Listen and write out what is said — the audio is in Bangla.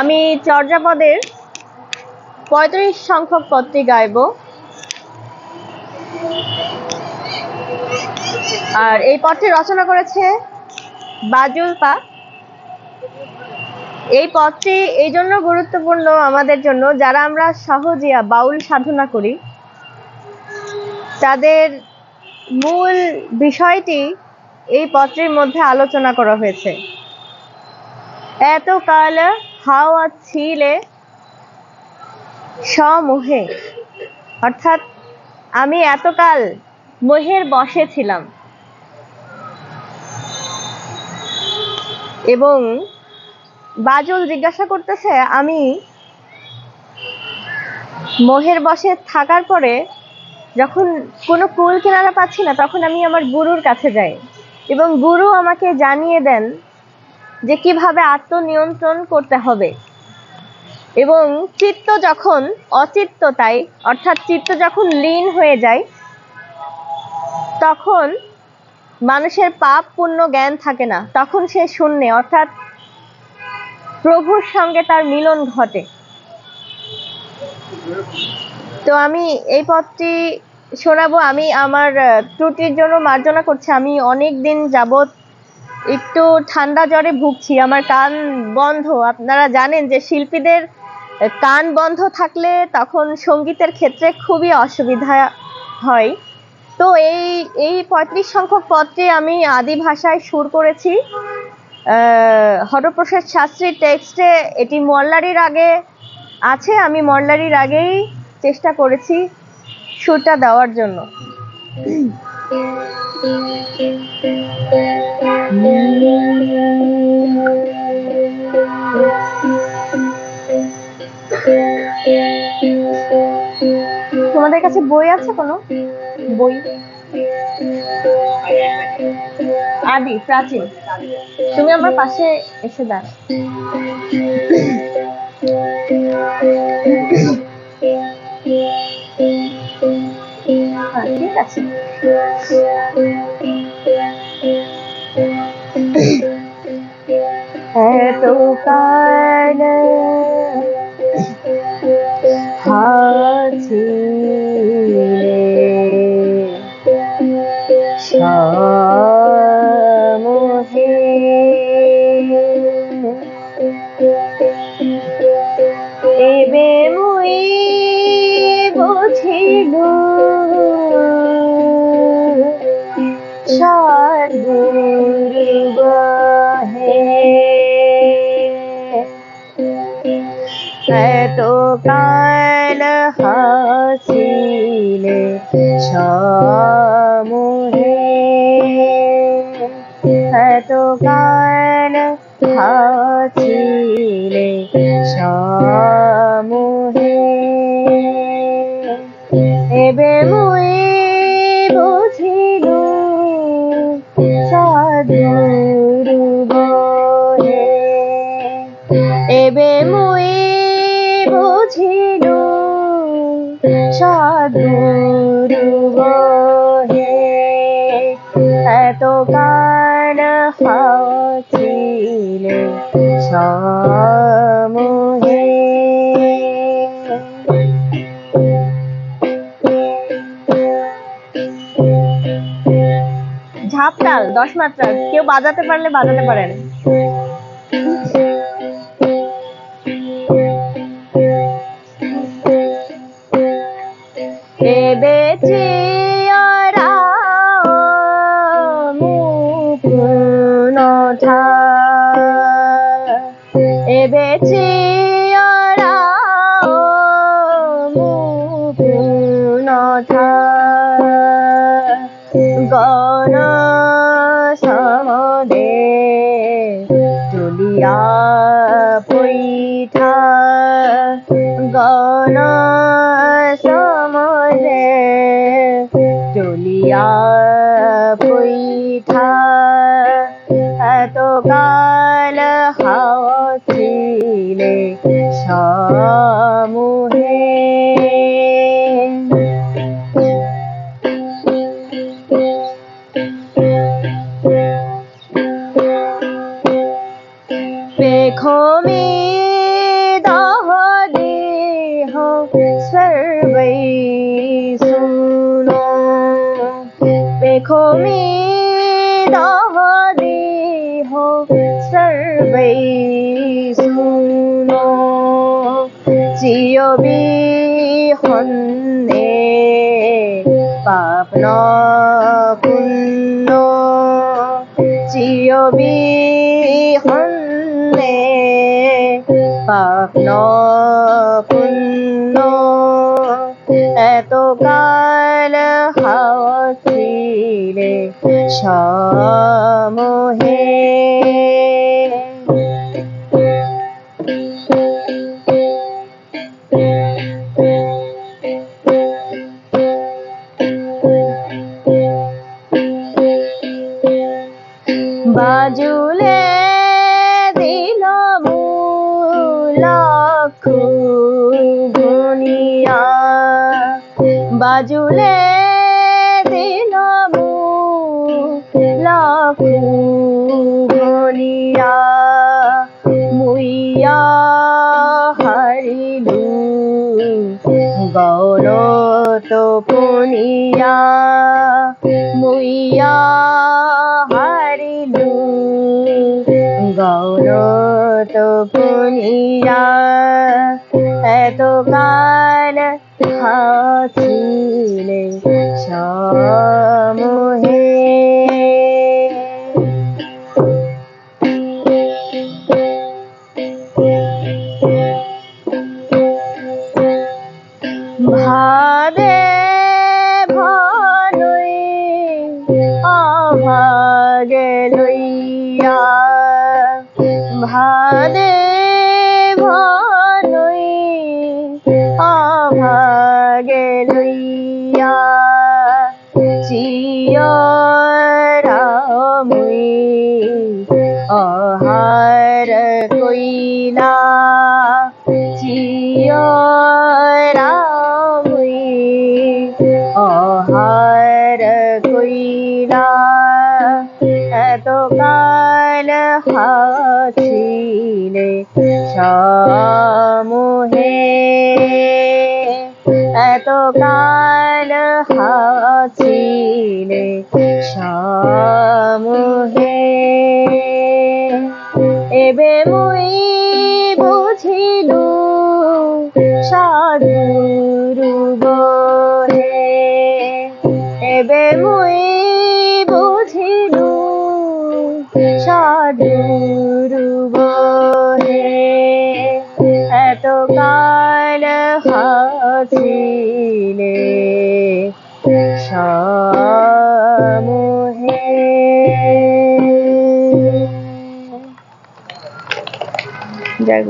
আমি চর্যাপদের পঁয়ত্রিশ সংখ্যক পদটি গাইব। আর এই পদটি রচনা করেছে বাজুল পা। এই পদটি এই জন্য গুরুত্বপূর্ণ আমাদের জন্য, যারা আমরা সহজিয়া বাউল সাধনা করি, তাদের মূল বিষয়টি এই পত্রের মধ্যে আলোচনা করা হয়েছে। এত কাল হাওয়া ছিলে সমোহে। অর্থাৎ আমি এতকাল মোহের বসে ছিলাম। এবং বাজুল জিজ্ঞাসা করতেছে, আমি মোহের বসে থাকার পরে যখন কোনো কুল কিনারা পাচ্ছি না, তখন আমি আমার গুরুর কাছে যাই। এবং গুরু আমাকে জানিয়ে দেন যে কীভাবে আত্মনিয়ন্ত্রণ করতে হবে। এবং চিত্ত যখন অচিত্ততায়, অর্থাৎ চিত্ত যখন লীন হয়ে যায়, তখন মানুষের পাপ পূর্ণ জ্ঞান থাকে না। তখন সে শূন্যে, অর্থাৎ প্রভুর সঙ্গে তার মিলন ঘটে। তো আমি এই পথটি শোনাবো। আমি আমার ত্রুটির জন্য মার্জনা করছি। আমি অনেক দিন যাবৎ একটু ঠান্ডা জ্বরে ভুগছি, আমার কান বন্ধ। আপনারা জানেন যে শিল্পীদের কান বন্ধ থাকলে তখন সঙ্গীতের ক্ষেত্রে খুবই অসুবিধা হয়। তো এই এই পঁয়ত্রিশ সংখ্যক পদটি আমি আদি ভাষায় সুর করেছি। হরপ্রসাদ শাস্ত্রীর টেক্সটে এটি মল্লারির আগে আছে, আমি মল্লারির আগেই চেষ্টা করেছি সুরটা দেওয়ার জন্য। তোমাদের কাছে বই আছে কোনো? বই? আদি প্রাচীন। তুমি আমার পাশে এসে দাঁড় ঠিক আছে। এত কাল সমোহে কাল হাসিলে সমুহে। এত কাল হাসিলে সমুহে। এবে মুই বুঝিলু সাধুর বহে এত কাল হাছিলে সমুহে। ঝাপতাল দশ মাত্রা কেউ বাজাতে পারলে বাজাতে পারেন। মুকুনথা এবে চিয়ারা মুকুনথা গণ সমদে তুলিয়া পৈঠা গণ সমদে তুলিয়া সমূহে পেখমে দহ দেহ সর্বৈ শুনো পেখমে জিয় বিহনে পাপ ন পুণ্য জিয় বিহনে পাপ ন পুণ্য এত কাল হাওয়াছিলে সমহে বাজুলে দিল মূলক্ষ গুনিয়া বাজুলে দিল মূলক্ষ গুনিয়া মুইয়া হারিলু গৌর তো পুনিয়া মুইয়া গৌর তো পুনিয়া এত কাল হাসিলে সমহে ভাদে ভানুই অভাগে লইয়া চিয়রামুই অহার কইলা চিয়রামুই সমূহে সমহে এত কাল হাসিলে সমূহে। এবে মুই এত হাসিলে সমহে। জয়